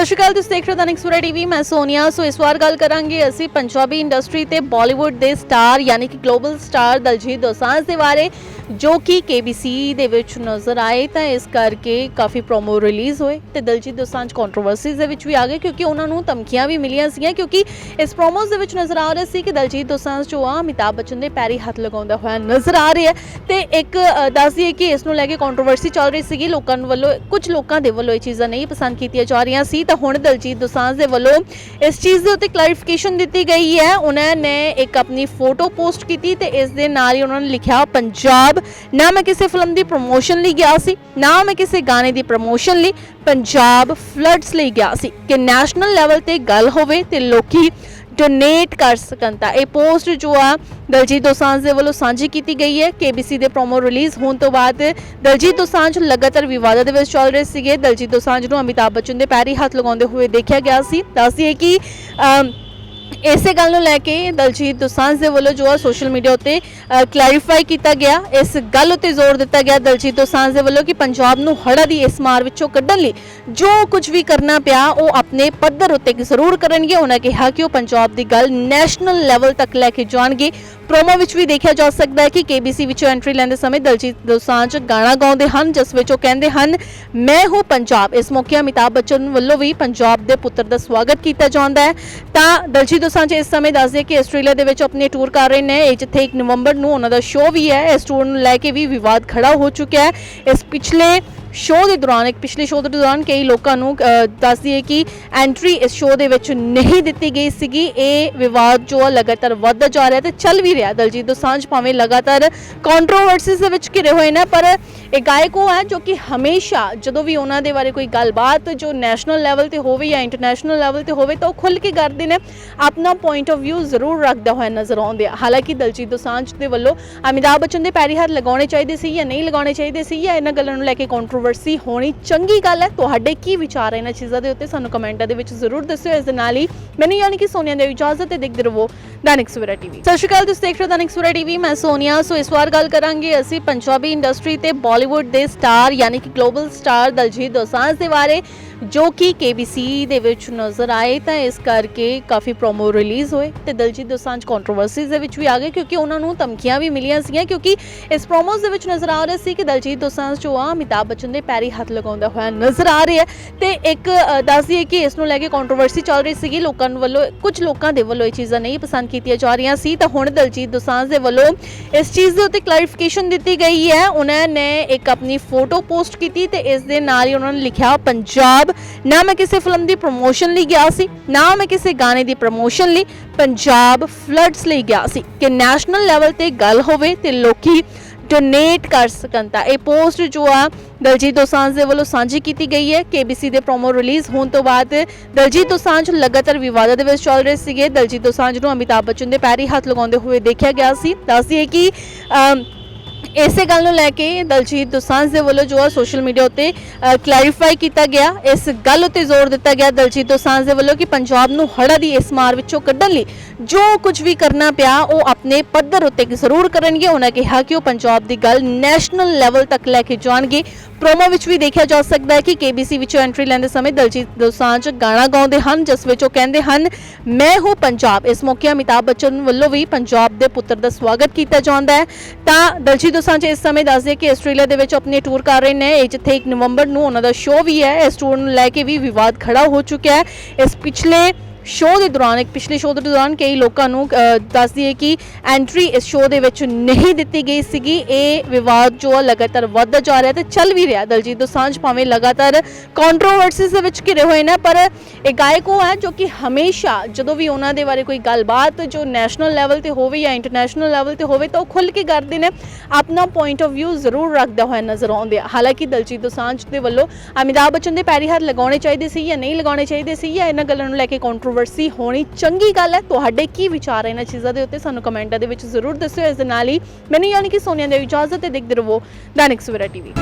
ਸਤਿ ਸ਼੍ਰੀ ਅਕਾਲ, ਤੁਸੀਂ ਦੇਖ ਰਹੇ ਹੋ ਦੈਨਿਕ ਸਵੇਰਾ ਟੀਵੀ, ਮੈਂ ਸੋਨੀਆ। ਸੋ ਇਸ ਵਾਰ ਗੱਲ ਕਰਾਂਗੇ ਅਸੀਂ ਪੰਜਾਬੀ ਇੰਡਸਟਰੀ ਤੇ ਬਾਲੀਵੁੱਡ ਦੇ ਸਟਾਰ ਯਾਨੀ ਕਿ ਗਲੋਬਲ ਸਟਾਰ ਦਲਜੀਤ ਦੋਸਾਂਝ ਦੇ ਬਾਰੇ। ਜੋ ਕਿ KBC ਦੇ ਵਿੱਚ ਨਜ਼ਰ ਆਏ ਤਾਂ ਇਸ ਕਰਕੇ ਕਾਫੀ ਪ੍ਰੋਮੋ ਰਿਲੀਜ਼ ਹੋਏ ਤੇ ਦਲਜੀਤ ਦੋਸਾਂਝ ਕੰਟਰੋਵਰਸੀਜ਼ ਦੇ ਵਿੱਚ ਵੀ ਆ ਗਏ ਕਿਉਂਕਿ ਉਹਨਾਂ ਨੂੰ ਧਮਕੀਆਂ ਵੀ ਮਿਲੀਆਂ ਸੀਗੀਆਂ ਕਿਉਂਕਿ ਇਸ ਪ੍ਰੋਮੋਸ ਦੇ ਵਿੱਚ ਨਜ਼ਰ ਆ ਰਿਹਾ ਸੀ ਕਿ ਦਲਜੀਤ ਦੋਸਾਂਝ ਜੋ ਆ ਅਮਿਤਾਭ ਬੱਚਨ ਦੇ ਪੈਰੀ ਹੱਥ ਲਗਾਉਂਦਾ ਹੋਇਆ ਨਜ਼ਰ ਆ ਰਿਹਾ ਹੈ ਤੇ ਇੱਕ ਅ, ਦੱਸ ਦਈਏ ਕਿ ਇਸ ਨੂੰ ਲੈ ਕੇ ਕੰਟਰੋਵਰਸੀ ਚੱਲ ਰਹੀ ਸੀਗੀ। ਲੋਕਾਂ ਨੂੰ ਵੱਲੋਂ ਕੁਝ ਲੋਕਾਂ ਦੇ ਵੱਲੋਂ ਇਹ ਚੀਜ਼ਾਂ ਨਹੀਂ ਪਸੰਦ ਕੀਤੀਆਂ ਜਾ ਰਹੀਆਂ ਸੀ। ਤਾਂ ਹੁਣ ਦਲਜੀਤ ਦੋਸਾਂਝ ਦੇ ਵੱਲੋਂ ਇਸ ਚੀਜ਼ ਦੇ ਉੱਤੇ ਕਲੈਰੀਫਿਕੇਸ਼ਨ ਦਿੱਤੀ ਗਈ ਹੈ। ਉਹਨਾਂ ਨੇ ਇੱਕ ਆਪਣੀ ਫੋਟੋ ਪੋਸਟ ਕੀਤੀ ਤੇ ਇਸ ਦੇ ਨਾਲ ਹੀ ਉਹਨਾਂ ਨੇ ਲਿਖਿਆ ਪੰਜਾਬ ਨਾ ਮੈਂ ਕਿਸੇ ਫਿਲਮ ਦੀ ਪ੍ਰੋਮੋਸ਼ਨ ਲਈ ਗਿਆ ਸੀ ਨਾ ਮੈਂ ਕਿਸੇ ਗਾਣੇ ਦੀ ਪ੍ਰੋਮੋਸ਼ਨ ਲਈ ਪੰਜਾਬ ਫਲੱਡਸ ਲਈ ਗਿਆ ਸੀ। ਕਿ ਨੈਸ਼ਨਲ ਲੈਵਲ ਤੇ ਗੱਲ ਹੋਵੇ ਤੇ ਲੋਕੀ ਡੋਨੇਟ ਕਰ ਸਕਣ ਤਾਂ। ਇਹ ਪੋਸਟ ਜੋ ਆ ਦਲਜੀਤ ਦੋਸਾਂਝ ਦੇ ਵੱਲੋਂ ਸਾਂਝੀ ਕੀਤੀ ਗਈ ਹੈ। KBC ਦੇ ਪ੍ਰੋਮੋ ਰਿਲੀਜ਼ ਹੋਣ ਤੋਂ ਬਾਅਦ ਦਲਜੀਤ ਦੋਸਾਂਝ ਲਗਾਤਾਰ ਵਿਵਾਦਾਂ ਦੇ ਵਿੱਚ ਚੱਲ ਰਹੇ ਸੀਗੇ। ਦਲਜੀਤ ਦੋਸਾਂਝ ਨੂੰ ਅਮਿਤਾਭ ਬੱਚਨ ਦੇ ਪੈਰੀ ਹੱਥ ਲਗਾਉਂਦੇ ਹੋਏ ਦੇਖਿਆ ਗਿਆ ਸੀ। ਦੱਸਦੀਏ ਕਿ ਅਮ, ਇਸੇ ਗੱਲ ਨੂੰ ਲੈ ਕੇ ਦਲਜੀਤ ਦੋਸਾਂਝ ਦੇ ਵੱਲੋਂ ਜੋ ਆ ਸੋਸ਼ਲ ਮੀਡੀਆ ਉੱਤੇ ਕਲੈਰੀਫਾਈ ਕੀਤਾ ਗਿਆ, ਇਸ ਗੱਲ ਉੱਤੇ ਜ਼ੋਰ ਦਿੱਤਾ ਗਿਆ ਦਲਜੀਤ ਦੋਸਾਂਝ ਦੇ ਵੱਲੋਂ ਕਿ ਪੰਜਾਬ ਨੂੰ ਹੜ੍ਹਾਂ ਦੀ ਇਸ ਮਾਰ ਵਿੱਚੋਂ ਕੱਢਣ ਲਈ ਜੋ ਕੁਝ ਵੀ ਕਰਨਾ ਪਿਆ, ਉਹ ਆਪਣੇ ਪੱਧਰ ਉੱਤੇ ਜ਼ਰੂਰ ਕਰਨਗੇ। ਉਹਨਾਂ ਕਿਹਾ ਕਿ ਉਹ ਪੰਜਾਬ ਦੀ ਗੱਲ ਨੈਸ਼ਨਲ ਲੈਵਲ ਤੱਕ ਲੈ ਕੇ ਜਾਣਗੇ। ਪ੍ਰੋਮੋ ਵਿੱਚ ਵੀ ਦੇਖਿਆ ਜਾ ਸਕਦਾ ਹੈ ਕਿ KBC ਵਿੱਚੋਂ ਐਂਟਰੀ ਲੈਂਦੇ ਸਮੇਂ ਦਲਜੀਤ ਦੋਸਾਂਝ ਗਾਣਾ ਗਾਉਂਦੇ ਹਨ, ਜਿਸ ਵਿੱਚ ਉਹ ਕਹਿੰਦੇ ਹਨ, ਮੈਂ ਹੂੰ ਪੰਜਾਬ। ਇਸ ਮੌਕੇ ਅਮਿਤਾਭ ਬੱਚਨ ਵੱਲੋਂ ਵੀ ਪੰਜਾਬ ਦੇ ਪੁੱਤਰ ਦਾ ਸਵਾਗਤ ਕੀਤਾ ਜਾਂਦਾ ਹੈ। ਤਾਂ ਦਲਜੀਤ ਦੋਸਾਂਝ ਇਸ ਸਮੇਂ ਦੱਸਦੇ ਕਿ ਆਸਟ੍ਰੇਲੀਆ ਦੇ ਵਿੱਚ ਆਪਣੇ ਟੂਰ ਕਰ ਰਹੇ ਨੇ। ਇਹ ਜਿੱਥੇ 1 ਨਵੰਬਰ ਨੂੰ ਉਹਨਾਂ ਦਾ ਸ਼ੋਅ ਵੀ ਹੈ, ਇਸ ਟੂਰ ਨੂੰ ਲੈ ਕੇ ਵੀ ਵਿਵਾਦ ਖੜਾ ਹੋ ਚੁੱਕਿਆ ਹੈ। ਇਸ ਪਿਛਲੇ ਸ਼ੋਅ ਦੇ ਦੌਰਾਨ, ਇੱਕ ਪਿਛਲੇ ਸ਼ੋਅ ਦੇ ਦੌਰਾਨ ਕਈ ਲੋਕਾਂ ਨੂੰ ਦੱਸਦੀ ਹੈ ਕਿ ਐਂਟਰੀ ਇਸ ਸ਼ੋਅ ਦੇ ਵਿੱਚ ਨਹੀਂ ਦਿੱਤੀ ਗਈ ਸੀਗੀ। ਇਹ ਵਿਵਾਦ ਜੋ ਲਗਾਤਾਰ ਵੱਧਦਾ ਜਾ ਰਿਹਾ ਤੇ ਚੱਲ ਵੀ ਰਿਹਾ। ਦਲਜੀਤ ਦੋਸਾਂਝ ਭਾਵੇਂ ਲਗਾਤਾਰ ਕੰਟਰੋਵਰਸੀਜ਼ ਦੇ ਵਿੱਚ ਘਿਰੇ ਹੋਏ ਨੇ, ਪਰ ਇਹ ਗਾਇਕ ਉਹ ਹੈ ਜੋ ਕਿ ਹਮੇਸ਼ਾ ਜਦੋਂ ਵੀ ਉਹਨਾਂ ਦੇ ਬਾਰੇ ਕੋਈ ਗੱਲਬਾਤ ਜੋ ਨੈਸ਼ਨਲ ਲੈਵਲ ਤੇ ਹੋਵੇ ਜਾਂ ਇੰਟਰਨੈਸ਼ਨਲ ਲੈਵਲ ਤੇ ਹੋਵੇ ਤਾਂ ਉਹ ਖੁੱਲ ਕੇ ਕਰਦੇ ਨੇ। ਆਪਣਾ ਪੁਆਇੰਟ ਆਫ View ਜ਼ਰੂਰ ਰੱਖਦਾ ਹੋਇਆ ਨਜ਼ਰ ਆਉਂਦੇ ਆ। ਹਾਲਾਂਕਿ ਦਲਜੀਤ ਦੋਸਾਂਝ ਦੇ ਵੱਲੋਂ ਅਮਿਤਾਭ ਬੱਚਨ ਦੇ ਪੈਰੀ ਹੱਥ ਲਗਾਉਣੇ ਚਾਹੀਦੇ ਸੀ ਜਾਂ ਨਹੀਂ ਲਗਾਉਣੇ ਚਾਹੀਦੇ ਸੀ ਜਾਂ ਇਹਨਾਂ ਗੱਲਾਂ ਨੂੰ ਲੈ ਕੇ ਕੰਟਰੋਵਰਸੀ ਹੋਣੀ ਚੰਗੀ ਗੱਲ ਹੈ। ਤੁਹਾਡੇ ਕੀ ਵਿਚਾਰ ਹੈ ਇਹਨਾਂ ਚੀਜ਼ਾਂ ਦੇ ਉੱਤੇ? ਸਾਨੂੰ ਕਮੈਂਟਾਂ ਦੇ ਵਿੱਚ ਜ਼ਰੂਰ ਦੱਸਿਓ। ਇਸ ਦੇ ਨਾਲ ਹੀ ਮੈਨੂੰ ਯਾਨੀ ਕਿ ਸੋਨੀਆ ਦੇ ਇਜਾਜ਼ਤ ਤੇ ਦੇਖਦੇ ਰਹੋ। ਦੈਨਿਕ ਸਵੇਰਾ ਟੀਵੀ। ਸਤਿ ਸ਼੍ਰੀ ਅਕਾਲ ਤੁਸੀਂ ਦੇਖ ਰਹੇ ਹੋ ਦੈਨਿਕ ਸਵੇਰਾ ਟੀਵੀ। ਮੈਂ ਸੋਨੀਆ। ਸੋ ਇਸ ਵਾਰ ਗੱਲ ਕਰਾਂਗੇ ਅਸੀਂ ਪੰਜਾਬੀ ਇੰਡਸਟਰੀ ਤੇ ਬਾਲੀਵੁੱਡ ਦੇ ਸਟਾਰ ਯਾਨੀ ਕਿ ਗਲੋਬਲ ਸਟਾਰ ਦਲਜੀਤ ਦੋਸਾਂਝ ਦੇ ਬਾਰੇ ਜੋ ਕਿ KBC ਦੇ ਵਿੱਚ ਨਜ਼ਰ ਆਏ ਤਾਂ ਇਸ ਕਰਕੇ ਕਾਫੀ ਪ੍ਰੋਮੋ ਰਿਲੀਜ਼ ਹੋਏ ਤੇ ਦਲਜੀਤ ਦੋਸਾਂਝ ਕੰਟਰੋਵਰਸੀਜ਼ ਦੇ ਵਿੱਚ ਵੀ ਆ ਗਏ ਕਿਉਂਕਿ ਉਹਨਾਂ ਨੂੰ ਧਮਕੀਆਂ ਵੀ ਮਿਲੀਆਂ ਸੀਗੀਆਂ ਕਿਉਂਕਿ ਇਸ ਪ੍ਰੋਮੋਸ ਦੇ ਵਿੱਚ ਨਜ਼ਰ ਆ ਰਿਹਾ ਸੀ ਕਿ ਦਲਜੀਤ ਦੋਸਾਂਝ ਜੋ ਆ ਅਮਿਤਾਭ ਬੱਚਨ ਦੇ ਪੈਰੀ ਹੱਥ ਲਗਾਉਂਦਾ ਹੋਇਆ ਨਜ਼ਰ ਆ ਰਿਹਾ ਹੈ ਤੇ ਇੱਕ ਅ, ਦੱਸ ਦਈਏ ਕਿ ਇਸ ਨੂੰ ਲੈ ਕੇ ਕੰਟਰੋਵਰਸੀ ਚੱਲ ਰਹੀ ਸੀਗੀ। ਲੋਕਾਂ ਨੂੰ ਵੱਲੋਂ ਕੁਝ ਲੋਕਾਂ ਦੇ ਵੱਲੋਂ ਇਹ ਚੀਜ਼ਾਂ ਨਹੀਂ ਪਸੰਦ ਕੀਤੀਆਂ ਜਾ ਰਹੀਆਂ ਸੀ, ਤਾਂ ਹੁਣ ਦਲਜੀਤ ਦੋਸਾਂਝ ਦੇ ਵੱਲੋਂ ਇਸ ਚੀਜ਼ ਦੇ ਉੱਤੇ ਕਲੈਰੀਫਿਕੇਸ਼ਨ ਦਿੱਤੀ ਗਈ ਹੈ। ਉਹਨਾਂ ਨੇ ਇੱਕ ਆਪਣੀ ਫੋਟੋ ਪੋਸਟ ਕੀਤੀ ਤੇ ਇਸ ਦੇ ਨਾਲ ਹੀ ਉਹਨਾਂ ਨੇ ਲਿਖਿਆ, ਪੰਜਾਬ, ਨਾ ਮੈਂ ਕਿਸੇ ਫਿਲਮ ਦੀ ਪ੍ਰੋਮੋਸ਼ਨ ਲਈ ਗਿਆ ਸੀ, ਨਾ ਮੈਂ ਕਿਸੇ ਗਾਣੇ ਦੀ ਪ੍ਰੋਮੋਸ਼ਨ ਲਈ, ਪੰਜਾਬ ਫਲੱਡਸ ਲਈ ਗਿਆ ਸੀ। ਕਿ ਨੈਸ਼ਨਲ ਲੈਵਲ ਤੇ ਗੱਲ ਹੋਵੇ ਤੇ ਲੋਕੀ ਡੋਨੇਟ ਕਰ ਸਕਣ ਤਾਂ ਇਹ ਪੋਸਟ ਜੋ ਆ ਦਲਜੀਤ ਦੋਸਾਂਝ ਦੇ ਵੱਲੋਂ ਸਾਂਝੀ ਕੀਤੀ ਗਈ ਹੈ। KBC ਦੇ ਪ੍ਰੋਮੋ ਰਿਲੀਜ਼ ਹੋਣ ਤੋਂ ਬਾਅਦ ਦਲਜੀਤ ਦੋਸਾਂਝ ਲਗਾਤਾਰ ਵਿਵਾਦਾਂ ਦੇ ਵਿੱਚ ਚੱਲ ਰਹੇ ਸੀਗੇ। ਦਲਜੀਤ ਦੋਸਾਂਝ ਨੂੰ ਅਮਿਤਾਭ ਬੱਚਨ ਦੇ ਪੈਰੀ ਹੱਥ ਲਗਾਉਂਦੇ ਹੋਏ ਦੇਖਿਆ ਗਿਆ ਸੀ। ਦੱਸਦੀ ਹੈ ਕਿ ਇਸੇ ਗੱਲ ਨੂੰ ਲੈ ਕੇ ਦਲਜੀਤ ਦੋਸਾਂਝ ਦੇ ਵੱਲੋਂ ਜੋ ਹੈ ਸੋਸ਼ਲ ਮੀਡੀਆ ਉੱਤੇ ਕਲੈਰੀਫਾਈ ਕੀਤਾ ਗਿਆ। ਇਸ ਗੱਲ ਉੱਤੇ ਜ਼ੋਰ ਦਿੱਤਾ ਗਿਆ ਦਲਜੀਤ ਦੋਸਾਂਝ ਦੇ ਵੱਲੋਂ ਕਿ ਪੰਜਾਬ ਨੂੰ ਹੜ੍ਹਾਂ ਦੀ ਇਸ ਮਾਰ ਵਿੱਚੋਂ ਕੱਢਣ ਲਈ ਜੋ ਕੁਝ ਵੀ ਕਰਨਾ ਪਿਆ, ਉਹ ਆਪਣੇ ਪੱਧਰ ਉੱਤੇ ਜ਼ਰੂਰ ਕਰਨਗੇ। ਉਹਨਾਂ ਕਿਹਾ ਕਿ ਉਹ ਪੰਜਾਬ ਦੀ ਗੱਲ ਨੈਸ਼ਨਲ ਲੈਵਲ ਤੱਕ ਲੈ ਕੇ ਜਾਣਗੇ। ਪ੍ਰੋਮੋ ਵਿੱਚ ਵੀ ਦੇਖਿਆ ਜਾ ਸਕਦਾ ਹੈ ਕਿ KBC ਵਿੱਚੋਂ ਐਂਟਰੀ ਲੈਂਦੇ ਸਮੇਂ ਦਲਜੀਤ ਦੋਸਾਂਝ ਗਾਣਾ ਗਾਉਂਦੇ ਹਨ, ਜਿਸ ਵਿੱਚ ਉਹ ਕਹਿੰਦੇ ਹਨ, ਮੈਂ ਹੂੰ ਪੰਜਾਬ। ਇਸ ਮੌਕੇ ਅਮਿਤਾਭ ਬੱਚਨ ਵੱਲੋਂ ਵੀ ਪੰਜਾਬ ਦੇ ਪੁੱਤਰ ਦਾ ਸਵਾਗਤ ਕੀਤਾ ਜਾਂਦਾ ਹੈ। ਤਾਂ ਦਲਜੀਤ ਦੋਸਾਂਝ ਇਸ ਸਮੇਂ ਦੱਸਦੇ ਕਿ ਆਸਟ੍ਰੇਲੀਆ ਦੇ ਵਿੱਚ ਆਪਣੇ ਟੂਰ ਕਰ ਰਹੇ ਨੇ। ਇਹ ਜਿੱਥੇ 1 ਨਵੰਬਰ ਨੂੰ ਉਹਨਾਂ ਦਾ ਸ਼ੋਅ ਵੀ ਹੈ। ਇਸ ਟੂਰ ਨੂੰ ਲੈ ਕੇ ਵੀ ਵਿਵਾਦ ਖੜਾ ਹੋ ਚੁੱਕਿਆ ਹੈ। ਇਸ ਪਿਛਲੇ ਸ਼ੋਅ ਦੇ ਦੌਰਾਨ ਇੱਕ ਪਿਛਲੇ ਸ਼ੋਅ ਦੇ ਦੌਰਾਨ ਕਈ ਲੋਕਾਂ ਨੂੰ ਅ, ਦੱਸ ਦਈਏ ਕਿ ਐਂਟਰੀ ਇਸ ਸ਼ੋਅ ਦੇ ਵਿੱਚ ਨਹੀਂ ਦਿੱਤੀ ਗਈ ਸੀਗੀ। ਇਹ ਵਿਵਾਦ ਜੋ ਆ ਲਗਾਤਾਰ ਵੱਧਦਾ ਜਾ ਰਿਹਾ ਤੇ ਚੱਲ ਵੀ ਰਿਹਾ। ਦਲਜੀਤ ਦੋਸਾਂਝ ਭਾਵੇਂ ਲਗਾਤਾਰ ਕੰਟਰੋਵਰਸੀਜ਼ ਦੇ ਵਿੱਚ ਘਿਰੇ ਹੋਏ ਨੇ ਪਰ ਇਹ ਗਾਇਕ ਉਹ ਹੈ ਜੋ ਕਿ ਹਮੇਸ਼ਾ ਜਦੋਂ ਵੀ ਉਹਨਾਂ ਦੇ ਬਾਰੇ ਕੋਈ ਗੱਲਬਾਤ ਜੋ ਨੈਸ਼ਨਲ ਲੈਵਲ ਤੇ ਹੋਵੇ ਜਾਂ ਇੰਟਰਨੈਸ਼ਨਲ ਲੈਵਲ ਤੇ ਹੋਵੇ ਤਾਂ ਉਹ ਖੁੱਲ ਕੇ ਕਰਦੇ ਨੇ। ਆਪਣਾ ਪੁਆਇੰਟ ਆਫ View ਜ਼ਰੂਰ ਰੱਖਦਾ ਹੋਇਆ ਨਜ਼ਰ ਆਉਂਦੇ ਆ। ਹਾਲਾਂਕਿ ਦਲਜੀਤ ਦੋਸਾਂਝ ਦੇ ਵੱਲੋਂ ਅਮਿਤਾਭ ਬੱਚਨ ਦੇ ਪੈਰੀ ਹੱਥ ਲਗਾਉਣੇ ਚਾਹੀਦੇ ਸੀ ਜਾਂ ਨਹੀਂ ਲਗਾਉਣੇ ਚਾਹੀਦੇ ਸੀ ਜਾਂ ਇਹਨਾਂ ਗੱਲਾਂ ਨੂੰ ਲੈ ਕੇ ਕੰਟਰੋਵਰਸੀ ਹੋਣੀ ਚੰਗੀ ਗੱਲ ਹੈ। ਤੁਹਾਡੇ ਕੀ ਵਿਚਾਰ ਹੈ ਇਹਨਾਂ ਚੀਜ਼ਾਂ ਦੇ ਉੱਤੇ? ਸਾਨੂੰ ਕਮੈਂਟਾਂ ਦੇ ਵਿੱਚ ਜ਼ਰੂਰ ਦੱਸਿਓ। ਇਸ ਦੇ ਨਾਲ ਹੀ ਮੈਨੂੰ ਯਾਨੀ ਕਿ ਸੋਨੀਆ ਦੇ ਇਜਾਜ਼ਤ ਤੇ ਦੇਖਦੇ ਰਹੋ ਦੈਨਿਕ ਸਵੇਰਾ ਟੀਵੀ।